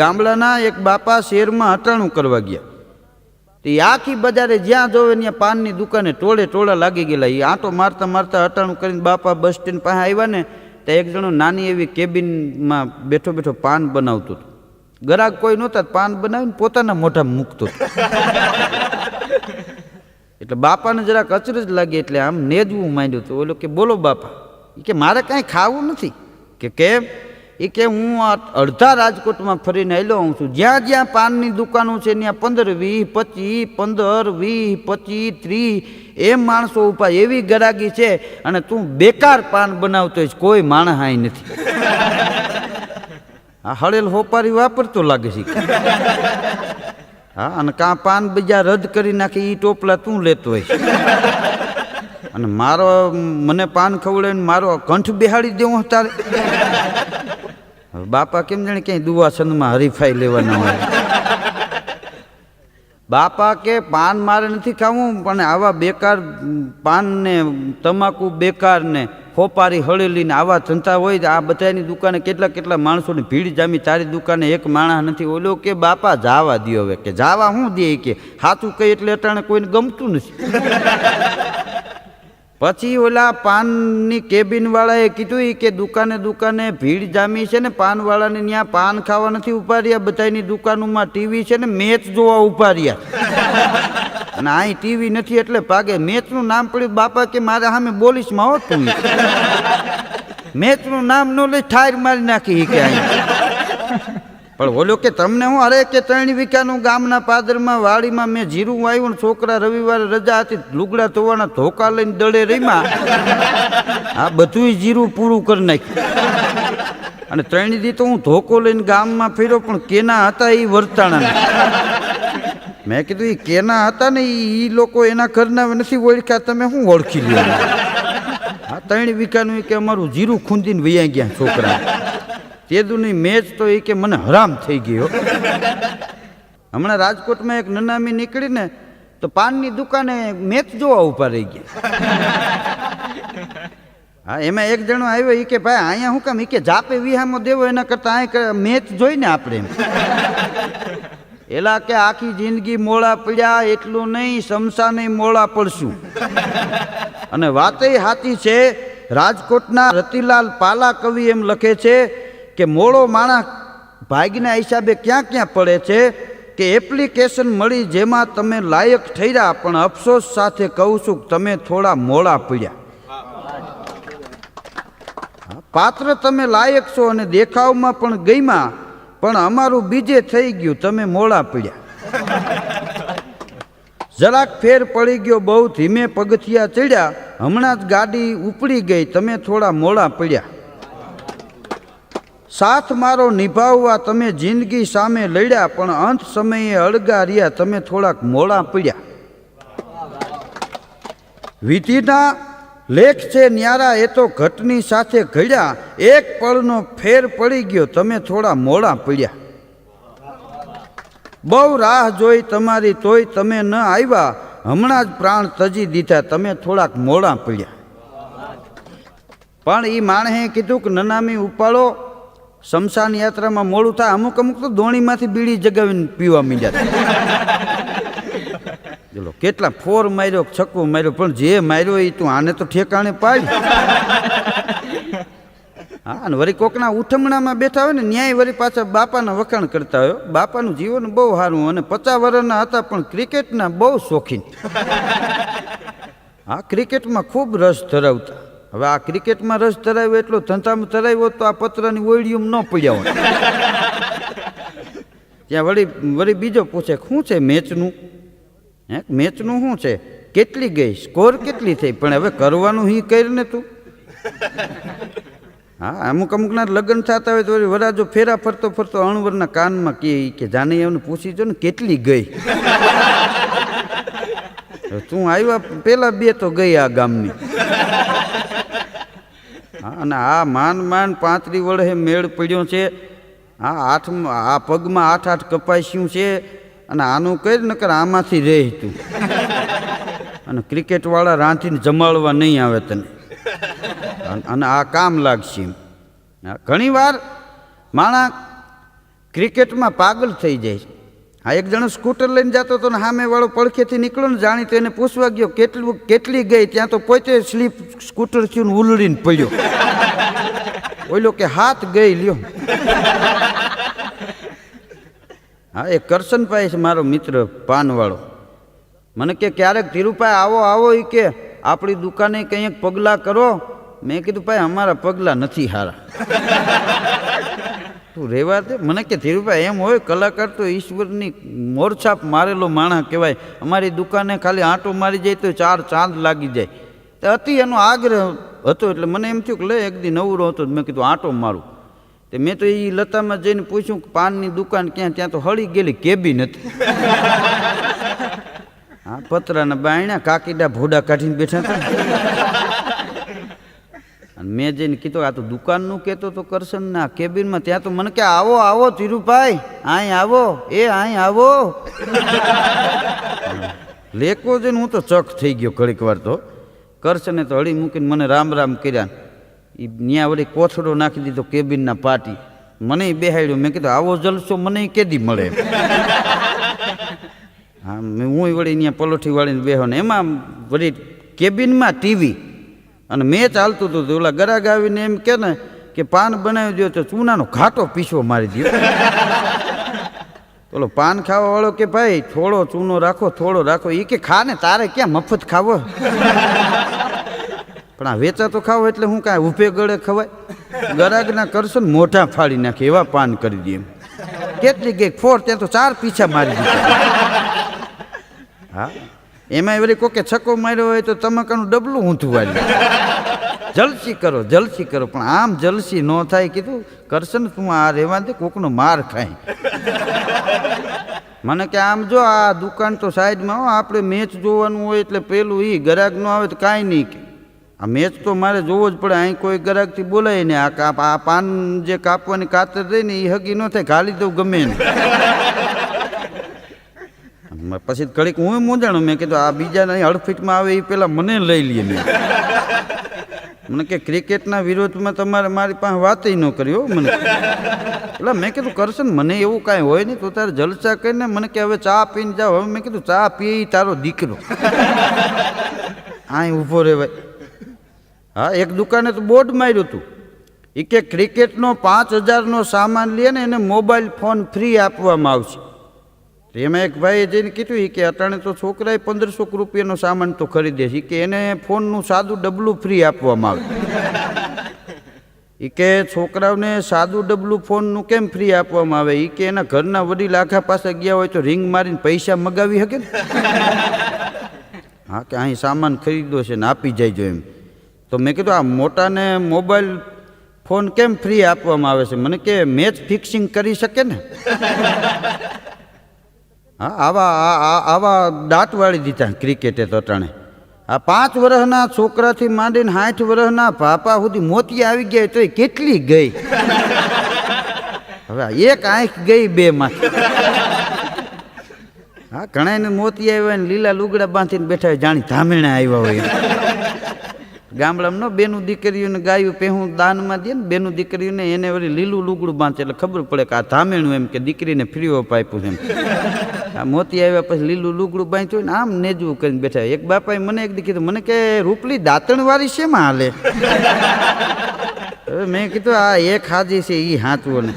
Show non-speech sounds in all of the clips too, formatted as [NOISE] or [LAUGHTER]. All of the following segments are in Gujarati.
ગામડાના એક બાપા શેરમાં હટાણું કરવા ગયા. તો આખી બજારે જ્યાં જોવે ત્યાં પાનની દુકાને ટોળે ટોળા લાગી ગયેલા. એ આંટો મારતા મારતા હટાણું કરીને બાપા બસ સ્ટેન્ડ પાસે આવ્યા ને તો એક જણો નાની એવી કેબિનમાં બેઠો બેઠો પાન બનાવતો હતો. ગરાક કોઈ નહોતા પાન બનાવીને પોતાના મોઢામાં મૂકતો એટલે બાપાને જરાક અચરજ લાગી એટલે આમ નેજવું માંડ્યું તો ઓલો કે, બોલો બાપા. કે, મારે કાંઈ ખાવું નથી. કે, કેમ? એ કે હું આ અડધા રાજકોટમાં ફરીને આવેલો હું છું. જ્યાં જ્યાં પાનની દુકાનો છે ત્યાં પંદર વીસ પચીસ પંદર વીસ પચીસ ત્રીસ એમ માણસો ઉપાય એવી ગરાગી છે. અને તું બેકાર પાન બનાવતો જ કોઈ માણસ હાઈ નથી. [LAUGHS] આ હળેલ હોપારી વાપરતો લાગે છે. હા અને કાં પાન બીજા રદ કરી નાખી એ ટોપલા તું લેતો હોય અને મારો મને પાન ખવડાવીને મારો કંઠ બિહાડી દેવો તારે. બાપા કેમ જાણે ક્યાંય દુવાસનમાં હરીફાઈ લેવાના હોય? બાપા કે પાન મારે નથી ખાવું, પણ આવા બેકાર પાનને, તમાકુ બેકારને, ખોપારી હળેલીને આવા ધંધા હોય આ બધાની દુકાને કેટલા કેટલા માણસોની ભીડ જામી, તારી દુકાને એક માણસ નથી. ઓલો કે, બાપા, જાવા દ્યો હવે. કે, જાવા શું દે કે સાચું કહી એટલે અટાણે કોઈને ગમતું નથી. પછી ઓલા પાનની કેબિનવાળાએ કીધું કે દુકાને દુકાને ભીડ જામી છે ને, પાનવાળાને ત્યાં પાન ખાવા નથી ઉપાડ્યા બધાની દુકાનોમાં ટીવી છે ને, મેચ જોવા રહ્યા અને અહીં ટીવી નથી એટલે ભાગે, મેચનું નામ પડ્યું, બાપા કે મારે સામે બોલીશમાં હોત તું મેચનું નામ ન લઈ ઠાર મારી નાખી કે અહીં પણ ઓલો કે, તમને હું અરે કે ત્રણ વીઘાનું ગામના પાદરમાં, વાડીમાં મેં જીરું વાવ્યું છોકરા રવિવારે રજા હતી, લુગડા ધોવાના ધોકા લઈને દળે રહીમાં આ બધુંય જીરું પૂરું કરી નાખ્યું. અને ત્રણ દી તો હું ધોકો લઈને ગામમાં ફેર્યો, પણ કેના હતા એ વર્તાણા મેં કીધું એ કેના હતા ને એ લોકો એના ઘરના નથી ઓળખ્યા, તમે શું ઓળખી લ્યો? હા ત્રણ વીઘાનું કે અમારું જીરું ખૂંદીને વૈયા ગયા છોકરા. તેદુની મેચ તો એ કે મને હરામ થઈ ગયો. હમણાં રાજકોટમાં એક નનામી નીકળી ને તો પાનની દુકાને મેચ જોવા ઊભા રહી ગયા. હા, એમાં એક જણો આવ્યો એ કે, ભાઈ, અહીંયા શું કામ? એ કે, જાપે વિહામો દેવો, એના કરતાં અહીં મેચ જોઈને આપણે એમ. એલા કે, આખી જિંદગી મોળા પડ્યા, એટલું નહીં, શમશાને મોળા પડશું. અને વાતય હાથી છે, રાજકોટના રતિલાલ પાલા કવિ એમ લખે છે કે મોળો માણસ ભાગના હિસાબે ક્યાં ક્યાં પડે છે કે એપ્લિકેશન મળી જેમાં તમે લાયક થયા પણ અફસોસ સાથે કહું છું કે તમે થોડા મોડા પડ્યા. પાત્ર તમે લાયક છો અને દેખાવમાં પણ ગઈમાં પણ અમારું બીજે થઈ ગયું, તમે મોડા પડ્યા. જરાક ફેર પડી ગયો, બહુ ધીમે પગથિયા ચડ્યા, હમણાં જ ગાડી ઉપડી ગઈ, તમે થોડા મોડા પડ્યા. સાથ મારો નિભાવવા તમે જિંદગી સામે લડ્યા, પણ અંત સમયે અળગા રહ્યા, તમે થોડાક મોડા પડ્યા. વિધિના લેખ છે, ન્યારા એ તો ઘટની સાથે ઘડ્યા, એક પળનો ફેર પડી ગયો, તમે થોડા મોડા પડ્યા. બહુ રાહ જોઈ તમારી તોય તમે ન આવ્યા, હમણાં જ પ્રાણ તજી દીધા, તમે થોડાક મોડા પડ્યા. પણ એ માણસે કીધું કે, નનામી, ઉપાડો. શમશાન યાત્રામાં મોડું થાય અમુક અમુક તો દોણીમાંથી બીડી જગાવીને પીવા માંડ્યા ચલો [LAUGHS] કેટલા ફોર માર્યો છક્કો માર્યો પણ જે માર્યો એ તું આને તો ઠેકાણે પાડ. [LAUGHS] હા અને વળી કોકના ઉઠમણામાં બેઠા હોય ને ન્યાય વળી પાછા બાપાના વખાણ કરતા હોય. બાપાનું જીવન બહુ સારું અને પચાસ વર્ષના હતા પણ ક્રિકેટના બહુ શોખીન. [LAUGHS] હા ક્રિકેટમાં ખૂબ રસ ધરાવતા. હવે આ ક્રિકેટમાં રસ ધરાવ્યો, એટલો ધંધામાં ધરાવ્યો તો આ પત્રની ઓળિયું ન પડ્યા હોય. ત્યાં વળી વળી બીજો પૂછે, શું છે મેચનું? હે? મેચનું શું છે? કેટલી ગઈ? સ્કોર કેટલી થઈ? પણ હવે કરવાનું હી કરીને તું. હા, અમુક અમુકના લગ્ન થતા હોય તો વરાજો ફેરા ફરતો ફરતો અણવરના કાનમાં કે કે, જાને એમને પૂછી જો ને કેટલી ગઈ. તું આવ્યા પેલા બે તો ગઈ આ ગામની. અને આ માન માન પાંત્રી વડે મેળ પડ્યો છે. હા આઠ આ પગમાં આઠ આઠ કપાસ્યું છે અને આનું કઈ નકર આમાંથી રહે તું? અને ક્રિકેટવાળા રાંધીને જમાડવા નહીં આવે તને. અને આ કામ લાગશે એમ. ઘણી વાર માણા ક્રિકેટમાં પાગલ થઈ જાય છે. આ એક જણો સ્કૂટર લઈને જતો હતો ને સામે વાળો પડખેથી નીકળ્યો ને જાણી તો એને પૂછવા ગયો, કેટલું, કેટલી ગઈ? ત્યાં તો પોતે સ્લીપ સ્કૂટર થયું ઉલડીને પડ્યો. બોલ્યો કે, હાથ ગઈ, લ્યો. હા, એ કરશનભાઈ છે મારો મિત્ર, પાનવાળો. મને કે, ક્યારેક ધીરુભાઈ, આવો આવો. એ કે, આપણી દુકાને કંઈક પગલાં કરો. મેં કીધું, ભાઈ, અમારા પગલાં નથી સારા તું રહેવા દે. મને કે ધીરુભાઈ એમ હોય કલાકાર તો ઈશ્વરની મોરછાપ મારેલો માણસ કહેવાય. અમારી દુકાને ખાલી આંટો મારી જાય તો ચાર ચાંદ લાગી જાય. તો અતિ એનો આગ્રહ હતો એટલે મને એમ થયું કે લે એક દી નવરો હતો. મેં કીધું આંટો મારું. તે મેં તો એ લતામાં જઈને પૂછ્યું કે પાનની દુકાન ક્યાં? ત્યાં તો હળી ગયેલી કેબી નથી [LAUGHS] હા પતરાના બાયણા કાકીડા ભોડા કાઢીને બેઠા હતા. અને મેં જઈને કીધું, આ તો દુકાનનું કહેતો તો કરશન ના કેબિનમાં ત્યાં તો મને કે, આવો આવો ધીરુભાઈ, અહીં આવો, એ અહીં આવો. [LAUGHS] લેકો જઈને હું તો ચક થઈ ગયો ઘડીક વાર તો. કરશને તો હળી મૂકીને મને રામ રામ કર્યા એ ત્યાં વળી કોથળો નાખી દીધો કેબિનના પાટી. મને બેહાડ્યો. મેં કીધું, આવો જલસો, મને કેદી મળે. [LAUGHS] હા, મેં હું વળી ત્યાં પલોઠી વાળીને બેહો ને. એમાં વળી કેબિનમાં ટીવી અને મેં ચાલતું હતું તો ઓલા ગરાગ આવીને એમ કે ને કે પાન બનાવી દો તો ચૂનાનો ઘાટો પીસવો મારી દો ઓલો પાન ખાવાવાળો કે ભાઈ, થોડો ચૂનો રાખો, થોડો રાખો. એ કે ખા ને તારે ક્યાં મફત ખાવો? પણ આ વેચાતો ખાવો એટલે હું કાંઈ ઉભે ગળે ખવાય? ગરાગના કરશો ને મોઢા ફાડી નાખે, એવા પાન કરી દે એમ. કેટલી ગઈ? ફોર, ત્યાં તો ચાર પીછા મારી દીધા. હા. એમાં વળી કોકે છક્કો માર્યો હોય તો તમાકાનું ડબલું ઊંધું વાળ્યું [LAUGHS] જલસી કરો જલસી કરો પણ આમ જલસી ન થાય કીધું કરશે ને તું આ રહેવા દે કોકનો માર ખાય. [LAUGHS] મને કે આમ જો આ દુકાન તો સાઈડમાં હો આપણે મેચ જોવાનું હોય એટલે પેલું એ ગરાક ન આવે તો કાંઈ નહીં કે. આ મેચ તો મારે જોવો જ પડે અહીં કોઈ ગરાકથી બોલાય ને આ કાપ આ પાન જે કાપવાની કાતર રહી ને એ હગી ન થાય ગાલી દઉં ગમે મ- [LAUGHS] પછી ઘડીક હું મોજાણું મેં કીધું, આ બીજાના હડફીટમાં આવે એ પેલા મને લઈ લઈએ મેં મને કે, ક્રિકેટના વિરોધમાં તમારે મારી પાસે વાત ન કરી હો મને. એટલે મેં કીધું, કરશે ને, મને એવું કાંઈ હોય નહીં, તું તારે જલસા કરીને મને કે, હવે ચા પીને જાઓ. હવે મેં કીધું, ચા પીએ તારો દીકરો. આ ઊભો રહેવાય હા, એક દુકાને તો બોર્ડ માર્યું હતું એ કે, ક્રિકેટનો પાંચ હજારનો સામાન લે ને, એને મોબાઈલ ફોન ફ્રી આપવામાં આવશે. એમાં એક ભાઈએ જઈને કીધું કે અટાણે તો છોકરાએ પંદરસો રૂપિયાનો સામાન તો ખરીદે છે. કે એને ફોનનું સાદું ડબલું ફ્રી આપવામાં આવે. એ કે છોકરાઓને સાદું ડબલું ફોનનું કેમ ફ્રી આપવામાં આવે? એ કે એના ઘરના વડીલ આખા પાસે ગયા હોય તો રિંગ મારીને પૈસા મગાવી શકે ને? હા, કે અહીં સામાન ખરીદો છે ને આપી જાય એમ. તો મેં કીધું, આ મોટાને મોબાઈલ ફોન કેમ ફ્રી આપવામાં આવે છે? મને કે મેચ ફિક્સિંગ કરી શકે ને? હા, આવા આવા દાંત વાળી દીધા ક્રિકેટે તો અટાણે આ પાંચ વર્ષના છોકરાથી માંડીને સાઠ વર્ષના પાપા સુધી મોતી આવી ગયા તો કેટલી ગઈ? હવે એક આંખ ગઈ બે માં હા ઘણા મોતી આવ્યા ને લીલા લુગડા બાંધીને બેઠા હોય, જાણી ધામેણા આવ્યા હોય. ગામડામાં બેનું દીકરીઓને ગાયું પહેવું દાનમાં દે ને બેનું દીકરીઓને એને વળી લીલું લુગડું બાંધે, એટલે ખબર પડે કે આ ધામેણું એમ કે દીકરીને ફ્રીઓ પાપ્યું એમ. આ મોતી આવ્યા પછી લીલું લુગડું બાંધ્યું ને આમ નેજવું કરીને બેઠા એક બાપાએ મને એક દી કીધું, મને કે રૂપલી દાંતણવાળી શેમાં હાલે? હવે મેં કીધું, આ એક હાજી છે એ હાંચવો ને.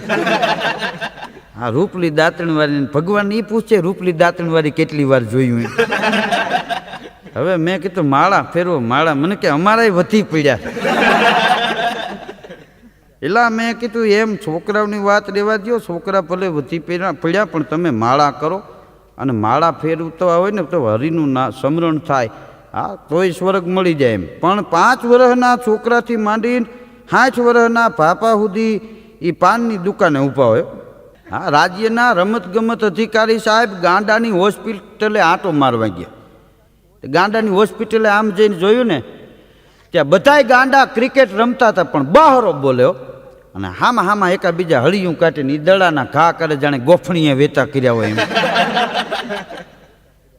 આ રૂપલી દાંતણવાળી ભગવાન એ પૂછે, રૂપલી દાંતણવાળી કેટલી વાર જોયું હવે મેં કીધું, માળા ફેરવો, માળા. મને કે અમારાય વધી પડ્યા. એલા મેં કીધું, એમ છોકરાઓની વાત રહેવા દો છોકરા ભલે વધી પડ્યા, પણ તમે માળા કરો. અને માળા ફેરવતા હોય ને, તો હરિનું ના સમરણ થાય. હા, તોય સ્વર્ગ મળી જાય એમ. પણ પાંચ વર્ષના છોકરાથી માંડીને સાઠ વર્ષના પાપા સુધી એ પાનની દુકાને ઊભા હોય. હા, રાજ્યના રમતગમત અધિકારી સાહેબ ગાંડાની હોસ્પિટલે આંટો મારવા ગયા. ગાંડાની હોસ્પિટલે આમ જઈને જોયું ને, ત્યાં બધાય ગાંડા ક્રિકેટ રમતા હતા, પણ બહારો બોલ્યો અને હામાં હામાં એકાબીજા હળિયું કાઢીને દડાના ઘા કરે જાણે ગોફણીએ વેચા કર્યા હોય એમ.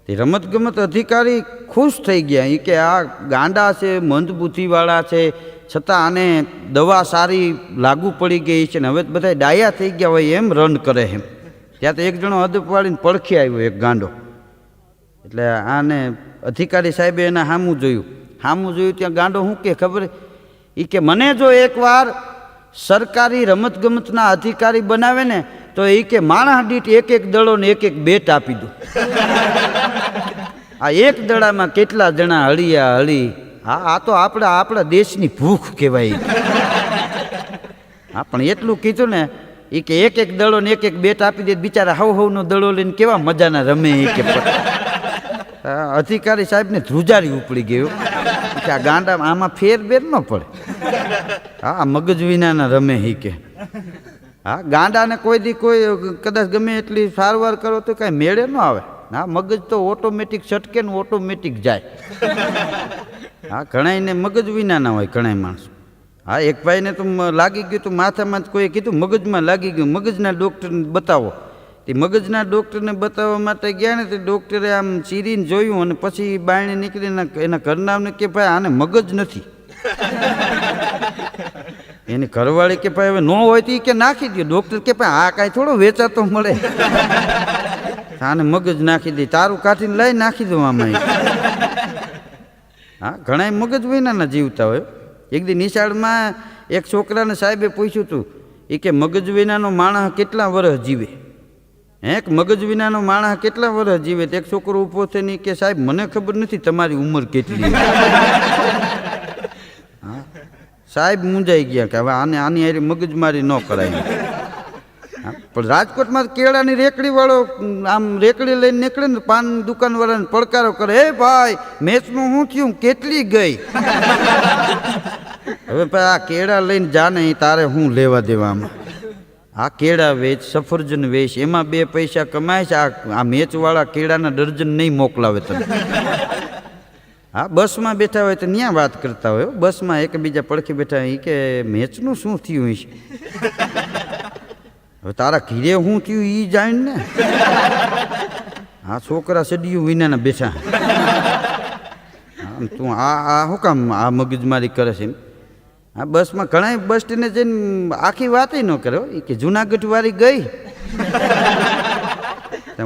તે રમતગમત અધિકારી ખુશ થઈ ગયા. એ કે આ ગાંડા છે, મંદબુદ્ધિવાળા છે, છતાં આને દવા સારી લાગુ પડી ગઈ છે ને હવે બધા ડાયા થઈ ગયા હોય એમ રન કરે એમ. ત્યાં તો એક જણો હદપ વાળીને પડખી આવ્યો એક ગાંડો. એટલે આને અધિકારી સાહેબે એને હામું જોયું. હામું જોયું ત્યાં ગાંડો શું કે ખબર? એ કે, મને જો એકવાર સરકારી રમતગમતના અધિકારી બનાવે ને, તો એ કે માણસ દીઠ એક એક દળોને એક એક બેટ આપી દો. આ એક દડામાં કેટલા જણા હળિયા હળી, હા, આ તો આપણા આપણા દેશની ભૂખ કહેવાય. હા, પણ એટલું કીધું ને એ કે એક એક દળોને એક એક બેટ આપી દે, બિચારા હવ હવનો દળો લઈને કેવા મજાના રમે એ કે. અધિકારી સાહેબને ધ્રુજારી ઉપડી ગયું કે આ ગાંડા આમાં ફેરબેર ન પડે. હા મગજ વિનાના રમે હી કે. હા, ગાંડાને કોઈ દી કોઈ કદાચ ગમે એટલી સારવાર કરો તો કાંઈ મેળે ન આવે. હા, મગજ તો ઓટોમેટિક છટકે ને ઓટોમેટિક જાય. હા, ઘણાયને મગજ વિનાના હોય ઘણાય માણસો. હા, એક ભાઈને તો લાગી ગયું તો માથામાં જ કોઈએ કીધું, મગજમાં લાગી ગયું, મગજના ડૉક્ટરને બતાવો. તે મગજના ડૉક્ટરને બતાવવા માટે ગયા ને તે ડૉક્ટરે આમ ચીરીને જોયું અને પછી બાયણે નીકળીને એના ઘરનામને કે ભાઈ આને મગજ નથી. [LAUGHS] એની ઘરવાળી કે ભાઈ હવે ન હોય તો કે નાખી દો ડૉક્ટર કે ભાઈ આ કાંઈ થોડો વેચાતો મળે. [LAUGHS] આને મગજ નાખી દે. તારું કાઢીને લઈ નાખી દઉં આમાં હા ઘણા મગજ વિનાના જીવતા હોય. એક દી નિશાળમાં એક છોકરાને સાહેબે પૂછ્યું હતું એ કે મગજ વિનાનો માણસ કેટલા વર્ષ જીવે? હે કે મગજ વિનાનો માણસ કેટલા વર્ષ જીવે એક છોકરો ઊભો છે નહીં કે સાહેબ મને ખબર નથી તમારી ઉંમર કેટલી [LAUGHS] હા? સાહેબ મૂંઝાઈ ગયા કે હવે આને આની હારી મગજમારી ન કરાય. પણ રાજકોટમાં કેળાની રેકડી વાળો આમ રેકડી લઈને નીકળે ને પાન દુકાન વાળાને પડકારો કરે હે ભાઈ મેચનું શું થયું? કેટલી ગઈ? [LAUGHS] હવે ભાઈ આ કેળા લઈને જાને તારે હું લેવા દેવામાં આ કેળા વેચ સફરજન વેચ એમાં બે પૈસા કમાય છે. આ મેચવાળા કેળાના ડર્જન નહીં મોકલાવે તમે હા બસમાં બેઠા હોય તો ત્યાં વાત કરતા હોય બસમાં એકબીજા પડખી બેઠા હોય કે મેચનું શું થયું છે હવે તારા ઘીરે શું થયું એ જાણ ને? આ છોકરા સડિયું વિનાના બેઠા. હા, તું આ આ શું કામ આ મગજમારી કરે છે એમ? હા, બસમાં ઘણા બસ સ્ટેન્ડે જઈને આખી વાત ન કરે એ કે જુનાગઢ વાળી ગઈ [LAUGHS]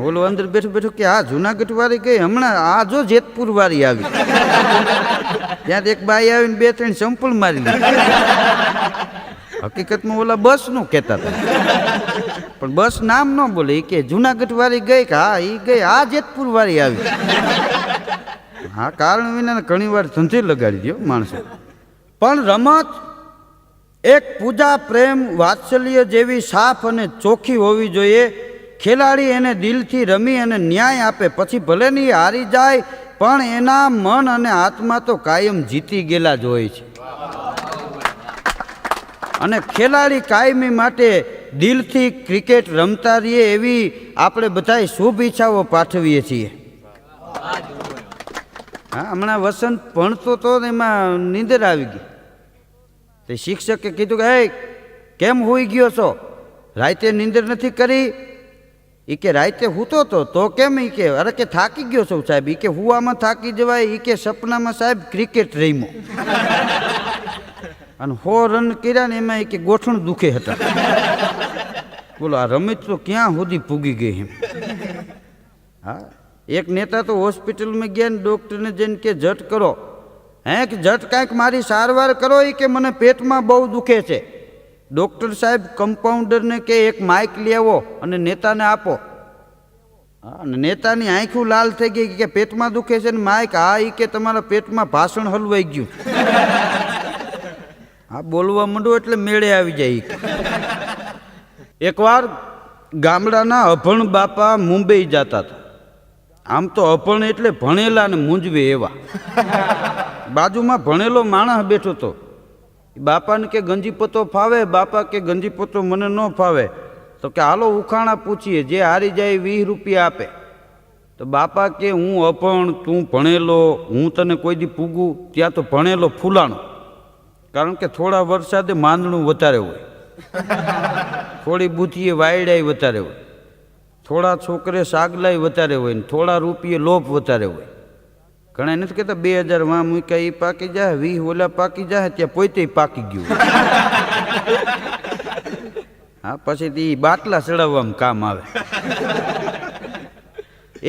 ઓલો અંદર બેઠું બેઠું કે આ જુનાગઢ વાળી ગઈ. હમણાં આ જો જેતપુર વાળી આવી. ત્યાં એક બાઈ આવીને બે ત્રણ સંપૂલ મારી લીધી હકીકતમાં ઓલા બસનું કહેતા હતા. પણ બસ નામ ન બોલે. એ કે જુનાગઢ વાળી ગઈ કે હા એ ગઈ. આ જેતપુર વાળી આવી. હા, કારણ વિના ઘણી વાર ધંધે લગાડી દો માણસો. પણ રમત એક પૂજા, પ્રેમ, વાત્સલ્ય જેવી સાફ અને ચોખ્ખી હોવી જોઈએ. ખેલાડી એને દિલથી રમી અને ન્યાય આપે. પછી ભલે નહીં હારી જાય, પણ એના મન અને આત્મા તો કાયમ જીતી ગયેલા જ હોય છે. અને ખેલાડી કાયમી માટે દિલથી ક્રિકેટ રમતા રહીએ એવી આપણે બધાય શુભ ઈચ્છાઓ પાઠવીએ છીએ. હા, હમણાં વસંત ભણતો તો એમાં નીંદર આવી ગઈ. તે શિક્ષકે કીધું કે, હે, કેમ હોઈ ગયો છો? રાતે નીંદર નથી કરી? એ કે, રાતે હૂતો તો તો કેમ એ કે, અરે કે થાકી ગયો છો સાહેબ. એ કે, હુવામાં થાકી જવાય. એ કે, સપનામાં સાહેબ ક્રિકેટ રમ્યો. અને હો રન કર્યા ને એમાં એ કે ગોઠણ દુખે હતા. બોલો, આ રમત તો ક્યાં સુધી પૂગી ગઈ એમ? હા એક નેતા તો હોસ્પિટલમાં ગયા ને ડૉક્ટરને જઈને કે, જટ કરો. હે કે, જટ કાંઈક મારી સારવાર કરો એ કે મને પેટમાં બહુ દુખે છે. ડૉક્ટર સાહેબ કમ્પાઉન્ડરને કે, એક માઇક લઈ આવો અને નેતાને આપો. અને નેતાની આંખું લાલ થઈ ગઈ કે પેટમાં દુખે છે ને માઇક હા એ કે તમારા પેટમાં ભાષણ હલવાઈ ગયું. હા, બોલવા માંડો એટલે મેળે આવી જાય એકવાર ગામડાના અભણ બાપા મુંબઈ જતા હતા. આમ તો અપણ એટલે ભણેલા ને મૂંઝવે એવા. [LAUGHS] બાજુમાં ભણેલો માણસ બેઠો હતો બાપાને કે ગંજીપતો ફાવે બાપા કે ગંજીપતો મને ન ફાવે તો કે હાલો ઉખાણા પૂછીએ જે હારી જાય વીસ રૂપિયા આપે. તો બાપા કે હું અપણ તું ભણેલો હું તને કોઈ દી પૂગું ત્યાં તો ભણેલો ફૂલાણો. કારણ કે થોડા વરસાદે માંદણું વધારે હોય. [LAUGHS] થોડી બુદ્ધિએ વાયડાય વધારે હોય. થોડા છોકરે સાગલાઈ વધારે હોય ને થોડા રૂપિયે લોભ વધારે હોય. ઘણા નથી કહેતા બે હજાર વાં મૂક્યા એ પાકી જાય વી ઓલા પાકી જાય ત્યાં પોતે પાકી ગયું [LAUGHS] હા પછી તે બાટલા ચડાવવામાં કામ આવે.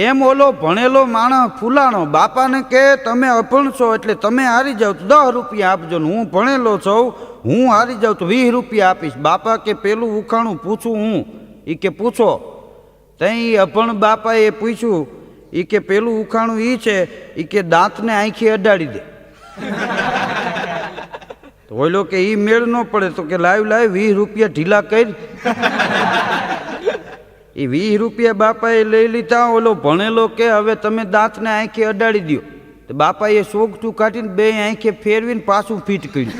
એમ ઓલો ભણેલો માણસ ફૂલાણો બાપાને કે તમે અભણ છો એટલે તમે હારી જાઓ તો દસ રૂપિયા આપજો ને હું ભણેલો છું હું હારી જાઉં તો વીસ રૂપિયા આપીશ. બાપા કે પેલું ઉખાણું પૂછું હું. એ કે પૂછો. તઈ અપણ બાપાએ પૂછ્યું એ કે પેલું ઉખાણું એ છે એ કે દાંતને આંખી અડાડી દે. ઓલો કે એ મેળ ન પડે, તો કે લાવ લાઈવ વીસ રૂપિયા ઢીલા કરી. એ વીસ રૂપિયા બાપાએ લઈ લીધા, ઓલો ભણેલો કે હવે તમે દાંતને આંખે અડાડી દો તો બાપાએ સોગઠું કાઢીને બે આંખે ફેરવીને પાછું ફીટ કર્યું.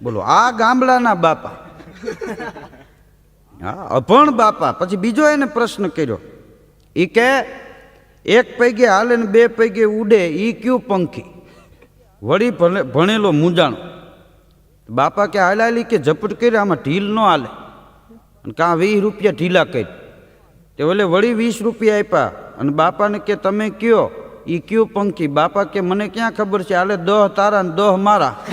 બોલો, આ ગામડાના બાપા. હા અભણ બાપા. પછી બીજો એને પ્રશ્ન કર્યો. એ કે એક પૈગે હાલે ને બે પૈગે ઉડે એ કયું પંખી? વળી ભણેલો મૂંઝાણો. બાપા કે હાલાલી કે ઝપટ કરી આમાં ઢીલ ન હાલે. અને કાં વીસ રૂપિયા ઢીલા કરી. તે ઓલે વળી વીસ રૂપિયા આપ્યા. અને બાપાને કે તમે કયો? એ કયું પંખી? બાપા કે મને ક્યાં ખબર છે? હાલે દહ તારા ને દહ મારા. [LAUGHS]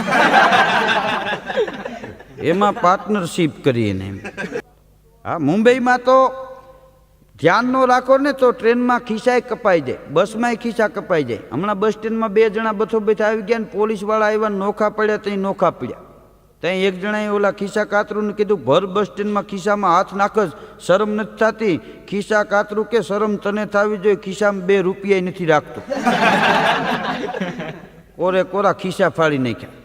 એમાં પાર્ટનરશીપ કરીએ ને એમ. હા મુંબઈમાં તો ધ્યાન ન રાખો ને તો ટ્રેનમાં ખિસ્સાય કપાઈ જાય બસમાંય ખિસ્સા કપાઈ જાય. હમણાં બસ સ્ટેન્ડમાં બે જણા બથો બેઠા આવી ગયા ને પોલીસવાળા આવ્યા નોખા પડ્યા ત્યાં નોખા પડ્યા. ત્યાં એક જણાએ ઓલા ખિસ્સા કાતરુંને કીધું ભર બસ સ્ટેન્ડમાં ખિસ્સામાં હાથ નાખ જ શરમ નથી થતી. ખિસ્સા કાતરું કે શરમ તને થવી જોઈએ ખિસ્સામાં બે રૂપિયા નથી રાખતો. [LAUGHS] કોરે કોરા ખિસ્સા ફાડી નાખ્યા.